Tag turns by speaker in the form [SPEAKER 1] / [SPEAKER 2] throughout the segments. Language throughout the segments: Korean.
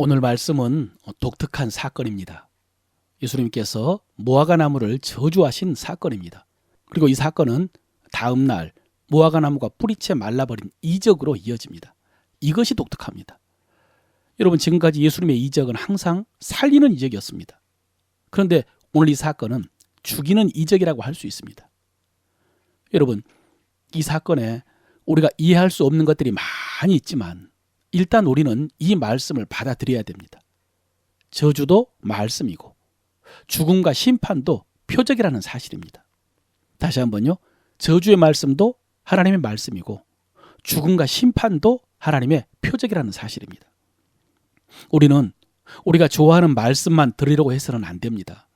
[SPEAKER 1] 오늘 말씀은 독특한 사건입니다. 예수님께서 무화과 나무를 저주하신 사건입니다. 그리고 이 사건은 다음 날 무화과 나무가 뿌리채 말라버린 이적으로 이어집니다. 이것이 독특합니다. 여러분 지금까지 예수님의 이적은 항상 살리는 이적이었습니다. 그런데 오늘 이 사건은 죽이는 이적이라고 할 수 있습니다. 여러분 이 사건에 우리가 이해할 수 없는 것들이 많이 있지만 일단 우리는 이 말씀을 받아들여야 됩니다. 저주도 말씀이고 죽음과 심판도 표적이라는 사실입니다. 다시 한번요. 저주의 말씀도 하나님의 말씀이고 죽음과 심판도 하나님의 표적이라는 사실입니다. 우리는 우리가 좋아하는 말씀만 들으려고 해서는 안 됩니다.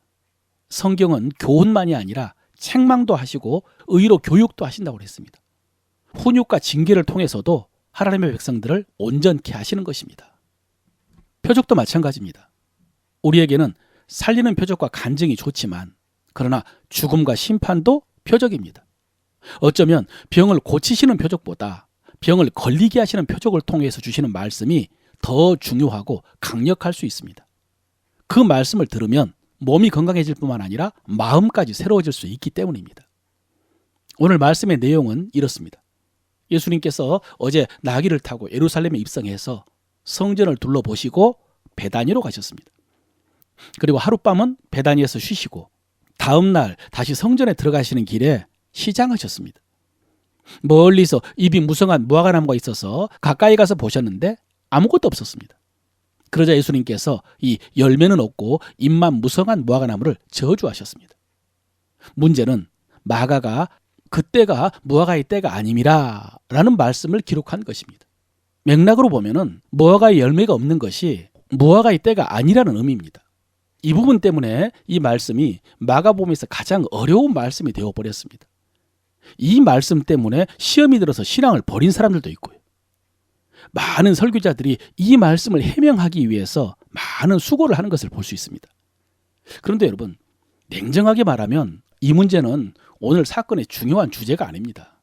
[SPEAKER 1] 성경은 교훈만이 아니라 책망도 하시고 의로 교육도 하신다고 했습니다. 훈육과 징계를 통해서도 하나님의 백성들을 온전케 하시는 것입니다. 표적도 마찬가지입니다. 우리에게는 살리는 표적과 간증이 좋지만 그러나 죽음과 심판도 표적입니다. 어쩌면 병을 고치시는 표적보다 병을 걸리게 하시는 표적을 통해서 주시는 말씀이 더 중요하고 강력할 수 있습니다. 그 말씀을 들으면 몸이 건강해질 뿐만 아니라 마음까지 새로워질 수 있기 때문입니다. 오늘 말씀의 내용은 이렇습니다. 예수님께서 어제 나귀를 타고 예루살렘에 입성해서 성전을 둘러보시고 베다니로 가셨습니다. 그리고 하룻밤은 베다니에서 쉬시고 다음 날 다시 성전에 들어가시는 길에 시장하셨습니다. 멀리서 입이 무성한 무화과 나무가 있어서 가까이 가서 보셨는데 아무것도 없었습니다. 그러자 예수님께서 이 열매는 없고 잎만 무성한 무화과 나무를 저주하셨습니다. 문제는 마가가 그때가 무화과의 때가 아님이라 라는 말씀을 기록한 것입니다. 맥락으로 보면은 무화과의 열매가 없는 것이 무화과의 때가 아니라는 의미입니다. 이 부분 때문에 이 말씀이 마가복음에서 가장 어려운 말씀이 되어 버렸습니다. 이 말씀 때문에 시험이 들어서 신앙을 버린 사람들도 있고요. 많은 설교자들이 이 말씀을 해명하기 위해서 많은 수고를 하는 것을 볼 수 있습니다. 그런데 여러분, 냉정하게 말하면 이 문제는 오늘 사건의 중요한 주제가 아닙니다.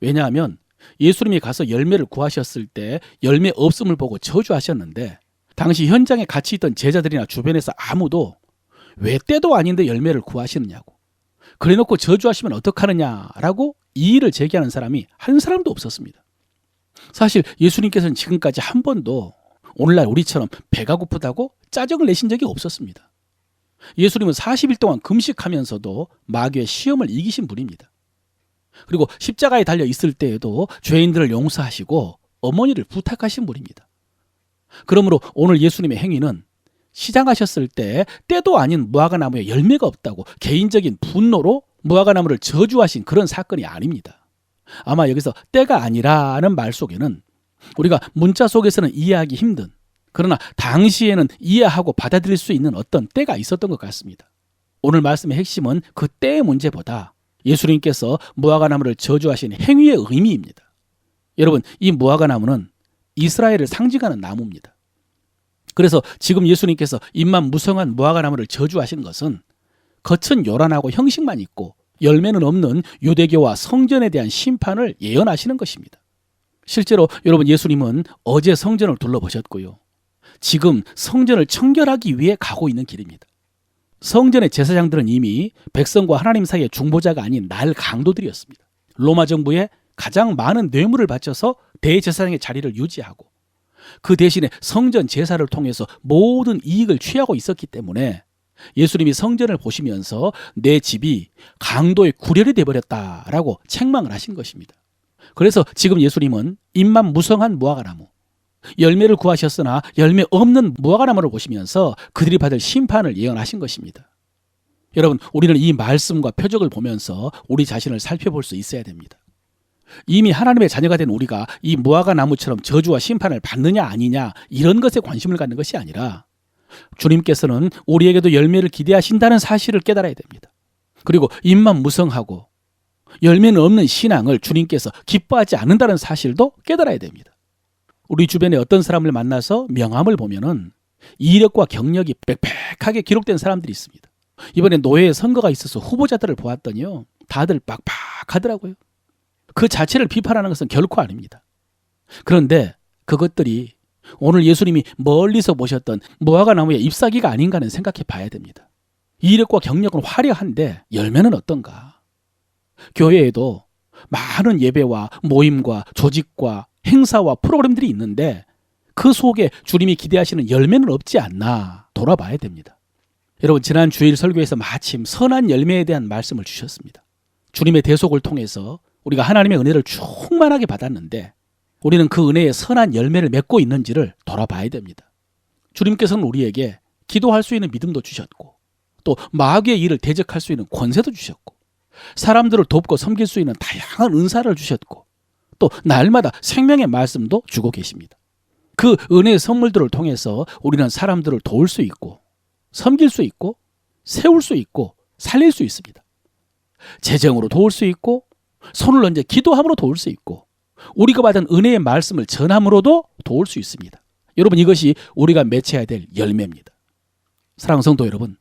[SPEAKER 1] 왜냐하면 예수님이 가서 열매를 구하셨을 때 열매 없음을 보고 저주하셨는데 당시 현장에 같이 있던 제자들이나 주변에서 아무도 왜 때도 아닌데 열매를 구하시느냐고 그래 놓고 저주하시면 어떡하느냐라고 이의를 제기하는 사람이 한 사람도 없었습니다. 사실 예수님께서는 지금까지 한 번도 오늘날 우리처럼 배가 고프다고 짜증을 내신 적이 없었습니다. 예수님은 40일 동안 금식하면서도 마귀의 시험을 이기신 분입니다. 그리고 십자가에 달려 있을 때에도 죄인들을 용서하시고 어머니를 부탁하신 분입니다. 그러므로 오늘 예수님의 행위는 시장하셨을 때 때도 아닌 무화과 나무에 열매가 없다고 개인적인 분노로 무화과 나무를 저주하신 그런 사건이 아닙니다. 아마 여기서 때가 아니라는 말 속에는 우리가 문자 속에서는 이해하기 힘든 그러나 당시에는 이해하고 받아들일 수 있는 어떤 때가 있었던 것 같습니다. 오늘 말씀의 핵심은 그 때의 문제보다 예수님께서 무화과 나무를 저주하신 행위의 의미입니다. 여러분, 이 무화과 나무는 이스라엘을 상징하는 나무입니다. 그래서 지금 예수님께서 입만 무성한 무화과 나무를 저주하신 것은 겉은 요란하고 형식만 있고 열매는 없는 유대교와 성전에 대한 심판을 예언하시는 것입니다. 실제로 여러분 예수님은 어제 성전을 둘러보셨고요. 지금 성전을 청결하기 위해 가고 있는 길입니다. 성전의 제사장들은 이미 백성과 하나님 사이의 중보자가 아닌 날 강도들이었습니다. 로마 정부에 가장 많은 뇌물을 바쳐서 대제사장의 자리를 유지하고 그 대신에 성전 제사를 통해서 모든 이익을 취하고 있었기 때문에 예수님이 성전을 보시면서 내 집이 강도의 구렬이 되어버렸다라고 책망을 하신 것입니다. 그래서 지금 예수님은 입만 무성한 무화과나무, 열매를 구하셨으나 열매 없는 무화과나무를 보시면서 그들이 받을 심판을 예언하신 것입니다. 여러분, 우리는 이 말씀과 표적을 보면서 우리 자신을 살펴볼 수 있어야 됩니다. 이미 하나님의 자녀가 된 우리가 이 무화과 나무처럼 저주와 심판을 받느냐 아니냐 이런 것에 관심을 갖는 것이 아니라 주님께서는 우리에게도 열매를 기대하신다는 사실을 깨달아야 됩니다. 그리고 입만 무성하고 열매는 없는 신앙을 주님께서 기뻐하지 않는다는 사실도 깨달아야 됩니다. 우리 주변에 어떤 사람을 만나서 명함을 보면은 이력과 경력이 빽빽하게 기록된 사람들이 있습니다. 이번에 노예의 선거가 있어서 후보자들을 보았더니요. 다들 빡빡하더라고요. 그 자체를 비판하는 것은 결코 아닙니다. 그런데 그것들이 오늘 예수님이 멀리서 보셨던 무화과 나무의 잎사귀가 아닌가는 생각해 봐야 됩니다. 이력과 경력은 화려한데 열매는 어떤가? 교회에도 많은 예배와 모임과 조직과 행사와 프로그램들이 있는데 그 속에 주님이 기대하시는 열매는 없지 않나 돌아봐야 됩니다. 여러분 지난 주일 설교에서 마침 선한 열매에 대한 말씀을 주셨습니다. 주님의 대속을 통해서 우리가 하나님의 은혜를 충만하게 받았는데 우리는 그 은혜의 선한 열매를 맺고 있는지를 돌아봐야 됩니다. 주님께서는 우리에게 기도할 수 있는 믿음도 주셨고 또 마귀의 일을 대적할 수 있는 권세도 주셨고 사람들을 돕고 섬길 수 있는 다양한 은사를 주셨고 또 날마다 생명의 말씀도 주고 계십니다. 그 은혜의 선물들을 통해서 우리는 사람들을 도울 수 있고 섬길 수 있고 세울 수 있고 살릴 수 있습니다. 재정으로 도울 수 있고 손을 얹어 기도함으로 도울 수 있고 우리가 받은 은혜의 말씀을 전함으로도 도울 수 있습니다. 여러분 이것이 우리가 맺혀야 될 열매입니다. 사랑하는 성도 여러분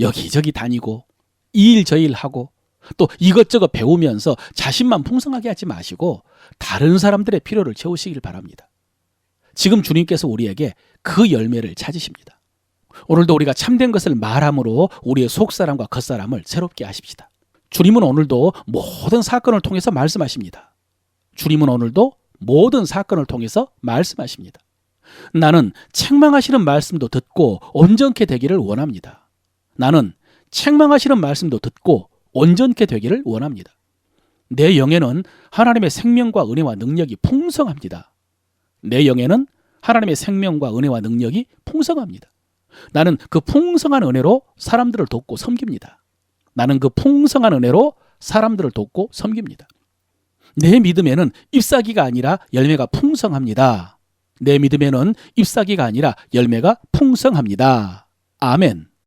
[SPEAKER 1] 여기저기 다니고 이 일 저 일 하고 또 이것저것 배우면서 자신만 풍성하게 하지 마시고 다른 사람들의 필요를 채우시길 바랍니다. 지금 주님께서 우리에게 그 열매를 찾으십니다. 오늘도 우리가 참된 것을 말함으로 우리의 속사람과 겉사람을 새롭게 하십시다. 주님은 오늘도 모든 사건을 통해서 말씀하십니다. 주님은 오늘도 모든 사건을 통해서 말씀하십니다. 나는 책망하시는 말씀도 듣고 온전케 되기를 원합니다. 나는 책망하시는 말씀도 듣고 온전케 되기를 원합니다. 내 영에는 하나님의 생명과 은혜와 능력이 풍성합니다. 내 영에는 하나님의 생명과 은혜와 능력이 풍성합니다. 나는 그 풍성한 은혜로 사람들을 돕고 섬깁니다. 나는 그 풍성한 은혜로 사람들을 돕고 섬깁니다. 내 믿음에는 잎사귀가 아니라 열매가 풍성합니다. 내 믿음에는 잎사귀가 아니라 열매가 풍성합니다. 아멘.